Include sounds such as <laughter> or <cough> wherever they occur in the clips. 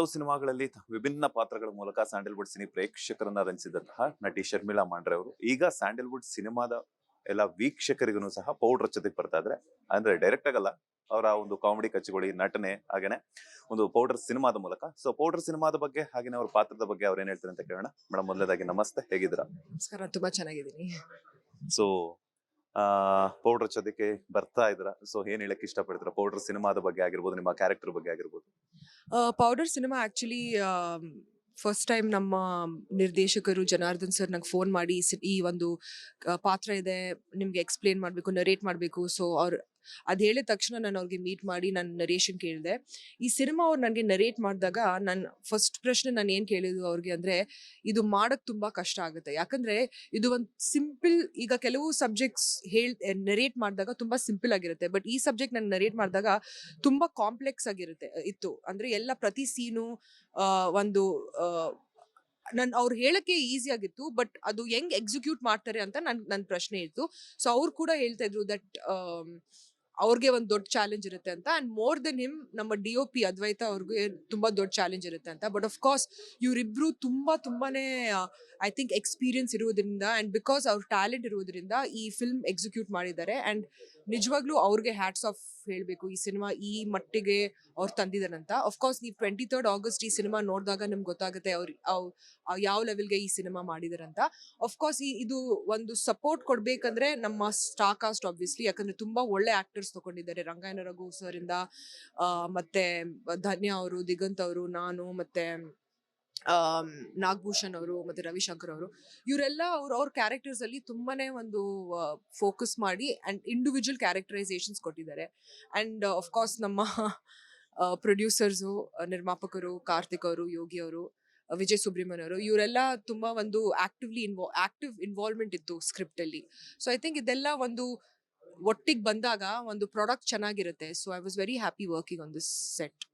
ಹಲವು ಸಿನಿಮಾಗಳಲ್ಲಿ ವಿಭಿನ್ನ ಪಾತ್ರಗಳ ಮೂಲಕ ಸ್ಯಾಂಡಲ್ವುಡ್ ಸಿನಿ ಪ್ರೇಕ್ಷಕರನ್ನ ರಂಜಿಸಿದಂತಹ ನಟಿ ಶರ್ಮಿಳಾ ಮಾಂಡ್ರೆ ಅವರು. ಈಗ ಸ್ಯಾಂಡಲ್ವುಡ್ ಸಿನಿಮಾದ ಎಲ್ಲ ವೀಕ್ಷಕರಿಗೂ ಸಹ ಪೌಡರ್ ಜೊತೆಗೆ ಬರ್ತಾ ಇದ್ರೆ. ಅಂದ್ರೆ ಡೈರೆಕ್ಟ್ ಆಗಲ್ಲ ಅವರ ಒಂದು ಕಾಮಿಡಿ ಕಚ್ಚುಗೊಳಿ ನಟನೆ ಹಾಗೇನೆ ಒಂದು ಪೌಡರ್ ಸಿನಿಮಾದ ಮೂಲಕ. ಸೊ ಪೌಡರ್ ಸಿನಿಮಾದ ಬಗ್ಗೆ ಹಾಗೇನೆ ಅವ್ರ ಪಾತ್ರದ ಬಗ್ಗೆ ಅವ್ರು ಏನ್ ಹೇಳ್ತಾರೆ ಅಂತ ಕೇಳೋಣ. ಮೇಡಮ್ ಮೊದಲೇದಾಗಿ ನಮಸ್ತೆ. ಹೇಗಿದ್ದೀರಾ? ನಮಸ್ಕಾರ ತುಂಬಾ ಚೆನ್ನಾಗಿದ್ದೀನಿ. ಸೊ ಪೌಡರ್ ಚದಕ್ಕೆ ಬರ್ತಾ ಇದ್ರ. ಸೊ ಏನ್ ಹೇಳಕ್ ಇಷ್ಟಪಡ್ತೀರಾ? ಪೌಡರ್ ಸಿನಿಮಾದ ಬಗ್ಗೆ ಆಗಿರ್ಬೋದು, ನಿಮ್ಮ ಕ್ಯಾರೆಕ್ಟರ್ ಬಗ್ಗೆ ಆಗಿರ್ಬೋದು. Powder cinema actually first time ನಮ್ಮ ನಿರ್ದೇಶಕರು ಜನಾರ್ದನ್ ಸರ್ ನಂಗೆ ಫೋನ್ ಮಾಡಿ, ಈ ಒಂದು ಪಾತ್ರ ಇದೆ, ನಿಮ್ಗೆ ಎಕ್ಸ್ಪ್ಲೇನ್ ಮಾಡಬೇಕು ನರೇಟ್ ಮಾಡಬೇಕು. ಸೊ ಅವ್ರು ಅದ್ ಹೇಳಿದ ತಕ್ಷಣ ನಾನು ಅವ್ರಿಗೆ ಮೀಟ್ ಮಾಡಿ ನಾನು ನರೇಷನ್ ಕೇಳಿದೆ. ಈ ಸಿನಿಮಾ ಅವ್ರು ನನಗೆ ನರೇಟ್ ಮಾಡಿದಾಗ ನಾನು ಫಸ್ಟ್ ಪ್ರಶ್ನೆ ನಾನು ಏನು ಕೇಳಿದ್ದು ಅವ್ರಿಗೆ ಅಂದ್ರೆ, ಇದು ಮಾಡಕ್ ತುಂಬಾ ಕಷ್ಟ ಆಗುತ್ತೆ. ಯಾಕಂದ್ರೆ ಇದು ಒಂದು ಸಿಂಪಲ್ ಈಗ ಕೆಲವು ಸಬ್ಜೆಕ್ಟ್ಸ್ ಹೇಳ್ ನರೇಟ್ ಮಾಡಿದಾಗ ತುಂಬಾ ಸಿಂಪಲ್ ಆಗಿರುತ್ತೆ. ಬಟ್ ಈ ಸಬ್ಜೆಕ್ಟ್ ನಾನು ನರೇಟ್ ಮಾಡಿದಾಗ ತುಂಬಾ ಕಾಂಪ್ಲೆಕ್ಸ್ ಆಗಿರುತ್ತೆ ಇತ್ತು. ಅಂದ್ರೆ ಎಲ್ಲ ಪ್ರತಿ ಸೀನು ಒಂದು ನನ್ ಅವ್ರು ಹೇಳಕ್ಕೆ ಈಸಿ ಆಗಿತ್ತು. ಬಟ್ ಅದು ಹೆಂಗ್ ಎಕ್ಸಿಕ್ಯೂಟ್ ಮಾಡ್ತಾರೆ ಅಂತ ನನ್ ನನ್ನ ಪ್ರಶ್ನೆ ಇತ್ತು. ಸೊ ಅವ್ರು ಕೂಡ ಹೇಳ್ತಾ ಇದ್ರು ದಟ್ ಅವ್ರಿಗೆ ಒಂದು ದೊಡ್ಡ ಚಾಲೆಂಜ್ ಇರುತ್ತೆ ಅಂತ ಅಂಡ್ ಮೋರ್ ದೆನ್ ಹಿಮ್ ನಮ್ಮ ಡಿ ಒ ಪಿ ಅದ್ವೈತ ಅವ್ರಿಗೆ ತುಂಬಾ ದೊಡ್ಡ ಚಾಲೆಂಜ್ ಇರುತ್ತೆ ಅಂತ. ಬಟ್ ಆಫ್ ಕೋರ್ಸ್ ಇವರಿಬ್ರು ತುಂಬಾ ತುಂಬಾನೇ ಐ ಥಿಂಕ್ ಎಕ್ಸ್ಪೀರಿಯನ್ಸ್ ಇರುವುದರಿಂದ ಅಂಡ್ ಬಿಕಾಸ್ ಅವ್ರ ಟ್ಯಾಲೆಂಟ್ ಇರುವುದರಿಂದ ಈ ಫಿಲ್ಮ್ ಎಕ್ಸಿಕ್ಯೂಟ್ ಮಾಡಿದ್ದಾರೆ. ಅಂಡ್ ನಿಜವಾಗ್ಲೂ ಅವ್ರಿಗೆ ಹ್ಯಾಟ್ಸ್ ಆಫ್ ಹೇಳಬೇಕು, ಈ ಸಿನಿಮಾ ಈ ಮಟ್ಟಿಗೆ ಅವ್ರು ತಂದಿದ್ದಾರಂತ. ಕೋರ್ಸ್ ನೀವು ಟ್ವೆಂಟಿ ತರ್ಡ್ ಆಗಸ್ಟ್ ಈ ಸಿನಿಮಾ ನೋಡಿದಾಗ ನಿಮ್ಗೆ ಗೊತ್ತಾಗುತ್ತೆ ಅವ್ರು ಅವ್- ಅವ್ ಯಾವ ಲೆವೆಲ್ಗೆ ಈ ಸಿನಿಮಾ ಮಾಡಿದಾರಂತ. ಕೋರ್ಸ್ ಈ ಇದು ಒಂದು ಸಪೋರ್ಟ್ ಕೊಡ್ಬೇಕಂದ್ರೆ ನಮ್ಮ ಸ್ಟಾರ್ ಕಾಸ್ಟ್ ಆಬ್ವಿಯಸ್ಲಿ ಯಾಕಂದ್ರೆ ತುಂಬಾ ಒಳ್ಳೆ ಆಕ್ಟರ್ಸ್ ತಗೊಂಡಿದ್ದಾರೆ. ರಂಗಾಯಣ ರಘು ಸರ್ ಇಂದ ಮತ್ತೆ ಧನ್ಯ ಅವರು, ದಿಗಂತ್ ಅವರು, ನಾನು, ಮತ್ತೆ ನಾಗಭೂಷಣ್ ಅವರು ಮತ್ತೆ ರವಿಶಂಕರ್ ಅವರು, ಇವರೆಲ್ಲ ಅವ್ರ ಅವ್ರ ಕ್ಯಾರೆಕ್ಟರ್ಸ್ ಅಲ್ಲಿ ತುಂಬಾನೇ ಒಂದು ಫೋಕಸ್ ಮಾಡಿ ಅಂಡ್ ಇಂಡಿವಿಜುವಲ್ ಕ್ಯಾರೆಕ್ಟರೈಸೇಷನ್ಸ್ ಕೊಟ್ಟಿದ್ದಾರೆ. ಅಂಡ್ ಕೋರ್ಸ್ ನಮ್ಮ ಪ್ರೊಡ್ಯೂಸರ್ಸು ನಿರ್ಮಾಪಕರು, ಕಾರ್ತಿಕ್ ಅವರು, ಯೋಗಿ ಅವರು, ವಿಜಯ್ ಸುಬ್ರಹ್ಮಣ್ಯ ಅವರು, ಇವರೆಲ್ಲ ತುಂಬಾ ಒಂದು ಆಕ್ಟಿವ್ಲಿ ಇನ್ವಾ ಆಕ್ಟಿವ್ ಇನ್ವಾಲ್ವ್ಮೆಂಟ್ ಇತ್ತು ಸ್ಕ್ರಿಪ್ಟ್ ಅಲ್ಲಿ. ಸೊ ಐ ಥಿಂಕ್ ಇದೆಲ್ಲ ಒಂದು ಒಟ್ಟಿಗೆ ಬಂದಾಗ ಒಂದು ಪ್ರಾಡಕ್ಟ್ ಚೆನ್ನಾಗಿರುತ್ತೆ. So I was very happy working on this set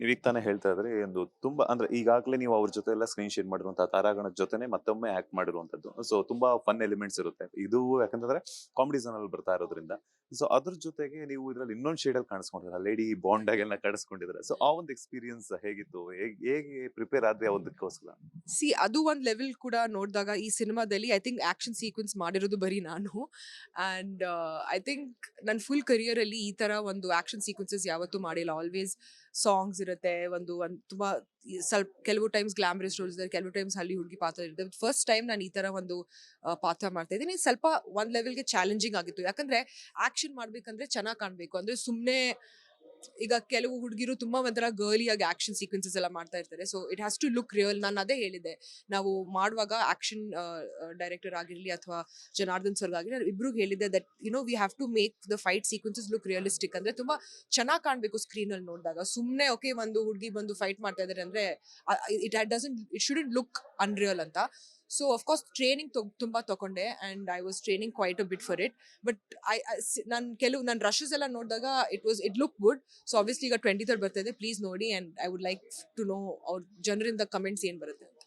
ನೀವೀಗ ತಾನೇ ಹೇಳ್ತಾ ಇದ್ರೆ, ಒಂದು ತುಂಬಾ ಅಂದ್ರೆ ಈಗಾಗಲೇ ನೀವು ಅವ್ರ ಜೊತೆ ಎಲ್ಲ ಸ್ಕ್ರೀನ್ ಶೇರ್ ಮಾಡಿರುವಂತಹ ತಾರಾಗಣ ಜೊತೆನೆ ಮತ್ತೊಮ್ಮೆ ಆಕ್ಟ್ ಮಾಡಿರುವಂತದ್ದು. ಸೊ ತುಂಬಾ ಫನ್ ಎಲಿಮೆಂಟ್ಸ್ ಇರುತ್ತೆ. ಇದು ಯಾಕಂತಂದ್ರೆ ಕಾಮಿಡಿ ಅಲ್ಲಿ ಬರ್ತಾ ಇರೋದ್ರಿಂದ ಸೊ ಅದ್ರ ಜೊತೆಗೆ ನೀವು ಇದ್ರಲ್ಲಿ ಇನ್ನೊಂದು ಶೇಡ್ ಅಲ್ಲಿ ಕಾಣಿಸ್ಕೊಂಡಿದ್ರೆ ಲೇಡಿ ಬಾಂಡ್ ಎಲ್ಲ ಕಾಣಿಸ್ಕೊಂಡಿದ್ರೆ ಸೊ ಆ ಒಂದು ಎಕ್ಸ್ಪೀರಿಯನ್ಸ್ ಹೇಗಿತ್ತು? ಹೇಗ್- ಪ್ರಿಪೇರ್ ಆದ್ರೆ ಅದಕ್ಕೋಸ್ಕರ ಸಿ ಅದು ಒಂದ್ ಲೆವೆಲ್ ಕೂಡ ನೋಡಿದಾಗ ಈ ಸಿನಿಮಾದಲ್ಲಿ ಐ ಥಿಂಕ್ ಆಕ್ಷನ್ ಸೀಕ್ವೆನ್ಸ್ ಮಾಡಿರೋದು ಬರೀ ನಾನು. ಅಂಡ್ ಐ ಥಿಂಕ್ ನನ್ನ ಫುಲ್ ಕರಿಯರ್ ಅಲ್ಲಿ ಈ ತರ ಒಂದು ಆಕ್ಷನ್ ಸೀಕ್ವೆನ್ಸಸ್ ಯಾವತ್ತೂ ಮಾಡಿಲ್ಲ. ಆಲ್ವೇಸ್ ಸಾಂಗ್ಸ್ ಇರುತ್ತೆ ಒಂದು ಒಂದು ತುಂಬಾ ಸ್ವಲ್ಪ ಕೆಲವು ಟೈಮ್ಸ್ ಗ್ಲಾಮರಸ್ ರೋಲ್ಸ್ ಇದ್ದಾರೆ ಕೆಲವು ಟೈಮ್ಸ್ ಹಳ್ಳಿ ಹುಡುಗಿ ಪಾತ್ರ ಇರುತ್ತೆ ಫಸ್ಟ್ ಟೈಮ್ ನಾನು ಈ ತರ ಒಂದು ಪಾತ್ರ ಮಾಡ್ತಾ ಇದ್ದೀನಿ. ಸ್ವಲ್ಪ ಒಂದ್ ಲೆವೆಲ್ಗೆ ಚಾಲೆಂಜಿಂಗ್ ಆಗಿತ್ತು. ಯಾಕಂದ್ರೆ ಆಕ್ಷನ್ ಮಾಡ್ಬೇಕಂದ್ರೆ ಚೆನ್ನಾಗಿ ಕಾಣ್ಬೇಕು. ಅಂದ್ರೆ ಸುಮ್ಮನೆ ಈಗ ಕೆಲವು ಹುಡುಗಿರು ತುಂಬಾ ಒಂಥರ ಗರ್ಲಿ ಆಗಿ ಆಕ್ಷನ್ ಸೀಕ್ವೆನ್ಸಸ್ ಎಲ್ಲ ಮಾಡ್ತಾ ಇರ್ತಾರೆ. So it has to look real ನಾನು ಅದೇ ಹೇಳಿದೆ ನಾವು ಮಾಡುವಾಗ ಆಕ್ಷನ್ ಡೈರೆಕ್ಟರ್ ಆಗಿರಲಿ ಅಥವಾ ಜನಾರ್ದನ್ ಸರ್ ಆಗಿರಲಿ ಇಬ್ರು ಹೇಳಿದೆ that you know we have to make the fight sequences look realistic ಅಂದ್ರೆ ತುಂಬಾ ಚೆನ್ನಾಗಿ ಕಾಣಬೇಕು ಸ್ಕ್ರೀನ್ ಅಲ್ಲಿ ನೋಡಿದಾಗ. ಸುಮ್ಮನೆ ಓಕೆ, ಒಂದು ಹುಡುಗಿ ಬಂದು ಫೈಟ್ ಮಾಡ್ತಾ ಇದಾರೆ ಅಂದ್ರೆ it doesn't it should look unreal ಅಂತ. ಸೊ ಅಫ್ಕೋರ್ಸ್ ಟ್ರೈನಿಂಗ್ ತುಂಬ ತಗೊಂಡೆ and I was training quite a bit for it but I ನಾನು ಕೆಲವು ನನ್ನ ರಶಸ್ ಎಲ್ಲ ನೋಡಿದಾಗ it was it look good so obviously ಈಗ ಟ್ವೆಂಟಿ ತರ್ಡ್ ಬರ್ತಾ ಇದೆ ಪ್ಲೀಸ್ ನೋಡಿ and I would like to know ಅವ್ರ ಜನರಿಂದ ಕಮೆಂಟ್ಸ್ ಏನು ಬರುತ್ತೆ ಅಂತ.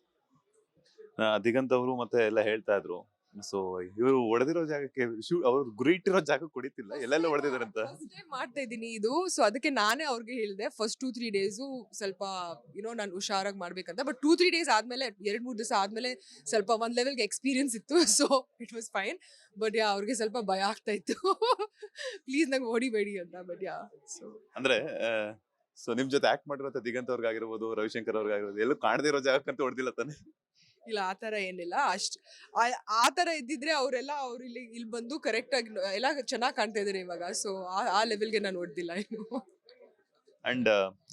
ದಿಗಂತ್ ಅವರು ಮತ್ತೆ ಎಲ್ಲ ಹೇಳ್ತಾ ಇದ್ರು. ಸೊ ಇವರು ಹೊಡೆದಿರೋ ಜಾಗಕ್ಕೆ ಶೂ- ಅವ್ರು ಗುರಿ ಇಟ್ಟಿರೋ ಜಾಗ ಕುಡಿತಿಲ್ಲ ಎಲ್ಲೆಲ್ಲ ಹೊಡೆದಿದ್ದಾರೆ ಅಂತ ಫಸ್ಟ್ ಮಾಡ್ತಾ ಇದ್ದೀನಿ ಇದು. ಸೊ ಅದಕ್ಕೆ ನಾನೇ ಅವ್ರಿಗೆ ಹೇಳಿದೆ ಫಸ್ಟ್ ಟೂ ತ್ರೀ ಡೇಸು ಸ್ವಲ್ಪ ಯುನೋ ನಾನು ಹುಷಾರಾಗಿ ಮಾಡ್ಬೇಕಂತ. ಬಟ್ ಟೂ ತ್ರೀ ಡೇಸ್ ಆದ್ಮೇಲೆ ಎರಡು ಮೂರು ದಿವಸ ಆದ್ಮೇಲೆ ಸ್ವಲ್ಪ ಒಂದ್ ಲೆವೆಲ್ಗೆ ಎಕ್ಸ್ಪೀರಿಯನ್ಸ್ ಇತ್ತು. So it was fine but yeah ಅವ್ರಿಗೆ ಸ್ವಲ್ಪ ಭಯ ಆಗ್ತಾ ಇತ್ತು. <laughs> ಪ್ಲೀಸ್ ನಂಗೆ ಹೊಡಿಬೇಡಿ ಅಂತ ಬಟ್ ಯಾ ಸೊ ಅಂದ್ರೆ ಸೊ ನಿಮ್ ಜೊತೆ ಆಕ್ಟ್ ಮಾಡಿರೋ ದಿಗಂತ್ ಅವ್ರಿಗಾಗಿರ್ಬೋದು ರವಿಶಂಕರ್ ಅವ್ರಿಗಾಗಿರ್ಬೋದು ಎಲ್ಲೂ ಕಾಣದಿರೋ ಜಾಗಕ್ಕಂತ ಹೊಡೆದಿಲ್ಲ ತಾನೆ? ಇಲ್ಲ ಆ ತರ ಏನಿಲ್ಲ. ಅಷ್ಟ್ ಆ- ತರ ಥರ ಇದ್ದಿದ್ರೆ ಅವರೆಲ್ಲ ಅವ್ರು ಇಲ್ಲಿ ಇಲ್ಲಿ ಬಂದು ಕರೆಕ್ಟ್ ಆಗಿ ಎಲ್ಲ ಚೆನ್ನಾಗಿ ಕಾಣ್ತಾ ಇದಾರೆ ಇವಾಗ. ಸೊ ಆ ಲೆವೆಲ್ಗೆ ನಾನು ಓಡ್ದಿಲ್ಲ ಇನ್ನು. ಅಂಡ್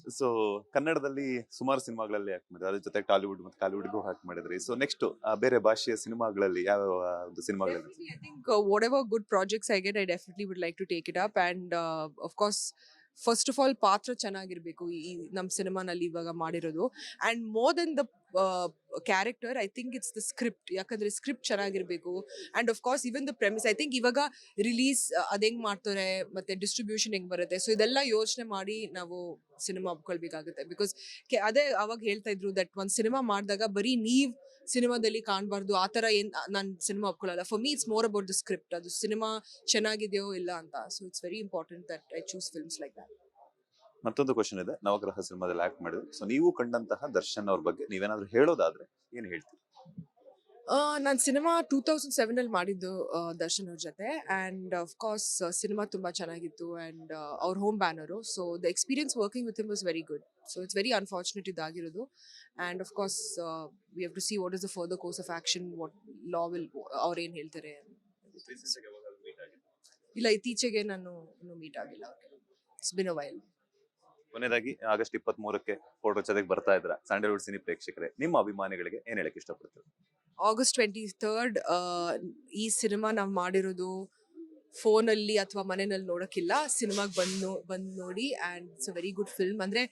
ಸೊ ಕನ್ನಡದಲ್ಲಿ ಸುಮಾರು ಸಿನಿಮಾಗಳಲ್ಲಿ ಆಕ್ಟ್ ಮಾಡಿದ್ರು. ಅದ್ರ ಜೊತೆ ಟಾಲಿವುಡ್ ಮತ್ತೆ ಕಾಲಿವುಡ್ಗೂ ಆಕ್ಟ್ ಮಾಡಿದ್ರಿ. ಸೊ ನೆಕ್ಸ್ಟ್ ಬೇರೆ ಭಾಷೆಯ ಸಿನಿಮಾಗಳಲ್ಲಿ ಯಾವ ಒಂದು ಸಿನಿಮಾಗಳಲ್ಲಿ I think whatever good projects I get I definitely would like to take it up and of uh, first of all ಪಾತ್ರ ಚೆನ್ನಾಗಿರ್ಬೇಕು ಈ ನಮ್ಮ ಸಿನಿಮಾನಲ್ಲಿ ಇವಾಗ ಮಾಡಿರೋದು. And more than the character I think it's the script ಯಾಕಂದ್ರೆ script ಚೆನ್ನಾಗಿರ್ಬೇಕು. And of course even the premise I think ಇವಾಗ ರಿಲೀಸ್ ಅದ್ ಮಾಡ್ತಾರೆ, ಮತ್ತೆ ಡಿಸ್ಟ್ರಿಬ್ಯೂಷನ್ ಹೆಂಗ್ ಬರುತ್ತೆ? ಸೊ ಇದೆಲ್ಲ ಯೋಚನೆ ಮಾಡಿ ನಾವು ಸಿನಿಮಾ ಒಪ್ಕೊಳ್ಬೇಕಾಗುತ್ತೆ ಬಿಕಾಸ್ ಅದೇ ಅವಾಗ ಹೇಳ್ತಾ ಇದ್ರು ದಟ್ ಒಂದು ಸಿನಿಮಾ ಮಾಡಿದಾಗ ಬರೀ ನೀವ್ ಸಿನಿಮಾದಲ್ಲಿ ಕಾಣಬಾರ್ದು. ಆ ಥರ ಏನು ನಾನು cinema ಒಪ್ಕೊಳ್ಳಲ್ಲ for me it's more about the script ಅದು ಸಿನಿಮಾ ಚೆನ್ನಾಗಿದೆಯೋ ಇಲ್ಲ ಅಂತ. So it's very important that I choose films like that ಮತ್ತೊಂದು ಕ್ವಶನ್ ಇದೆ. ನವಗ್ರಹ ಸಿನಿಮಾದಲ್ಲಿ ಆಕ್ಟ್ ಮಾಡಿದ್ರು. ಸೊ ನೀವು ಕಂಡಂತಹ ದರ್ಶನ್ ಅವ್ರ ಬಗ್ಗೆ ನೀವೇನಾದ್ರೂ ಹೇಳೋದಾದ್ರೆ ಏನ್ ಹೇಳ್ತೀರಿ? ನಾನು ಸಿನಿಮಾ ಟೂ ತೌಸಂಡ್ ಸೆವೆನ್ ಅಲ್ಲಿ ಮಾಡಿದ್ದು ದರ್ಶನ್ ಅವ್ರ ಜೊತೆ. ಆ್ಯಂಡ್ ಕೋರ್ಸ್ ಸಿನಿಮಾ ತುಂಬ ಚೆನ್ನಾಗಿತ್ತು. ಆ್ಯಂಡ್ ಅವ್ರ home banner so the experience working with him was very good so it's very unfortunate ಇದಾಗಿರೋದು. And of course we have to see what is the further course of action what law will ಅವ್ರು ಏನು ಹೇಳ್ತಾರೆ. ಇಲ್ಲ ಇತ್ತೀಚೆಗೆ ನಾನು ಇನ್ನೂ meet ಆಗಿಲ್ಲ. It's been a while ಕೊನೆಯದಾಗಿ August ಇಪ್ಪತ್ತ್ ಮೂರಕ್ಕೆ ಫೋಟೋ ಜೊತೆಗೆ ಬರ್ತಾ ಇದ್ರ ಸ್ಯಾಂಡಲ್ವುಡ್ ಸಿನಿ ಪ್ರೇಕ್ಷಕರೇ, ನಿಮ್ಮ ಅಭಿಮಾನಿಗಳಿಗೆ ಏನ್ ಹೇಳಕ್ ಇಷ್ಟಪಡ್ತೀರಿ? ಆಗಸ್ಟ್ ಟ್ವೆಂಟಿ ಥರ್ಡ್ ಈ ಸಿನಿಮಾ ನಾವು ಮಾಡಿರೋದು ಫೋನಲ್ಲಿ ಅಥವಾ ಮನೆಯಲ್ಲಿ ನೋಡೋಕ್ಕಿಲ್ಲ. ಸಿನಿಮಾಗೆ ಬಂದು ಬಂದು ನೋಡಿ and it's a very good film ಅಂದರೆ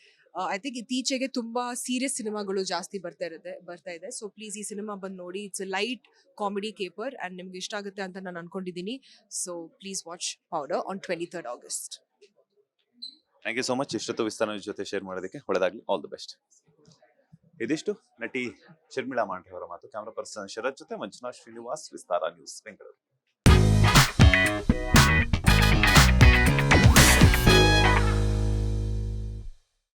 ಐ ಥಿಂಕ್ ಇತ್ತೀಚೆಗೆ ತುಂಬ ಸೀರಿಯಸ್ ಸಿನಿಮಾಗಳು ಜಾಸ್ತಿ ಬರ್ತಾ ಇರುತ್ತೆ ಬರ್ತಾ ಇದೆ. ಸೊ ಪ್ಲೀಸ್ ಈ ಸಿನಿಮಾ ಬಂದು ನೋಡಿ. It's a light comedy caper and ನಿಮ್ಗೆ ಇಷ್ಟ ಆಗುತ್ತೆ ಅಂತ ನಾನು ಅನ್ಕೊಂಡಿದ್ದೀನಿ. So please watch powder on twenty third August thank you so much ಇಷ್ಟೊತ್ತು ವಿಸ್ತಾರ ಜೊತೆ ಶೇರ್ ಮಾಡೋದಕ್ಕೆ ಒಳ್ಳೆದಾಗ್ಲಿ. ಆಲ್ ದ ಬೆಸ್ಟ್ ಇದಿಷ್ಟು ನಟಿ ಶರ್ಮಿಳಾ ಮಾಂಡ್ರೆ ಅವರ ಮಾತು. ಕ್ಯಾಮರಾ ಪರ್ಸನ್ ಶರತ್ ಜೊತೆ ಮಂಜುನಾಥ್ ಶ್ರೀನಿವಾಸ್ ವಿಸ್ತಾರ ನ್ಯೂಸ್ ಬೆಂಗಳೂರು.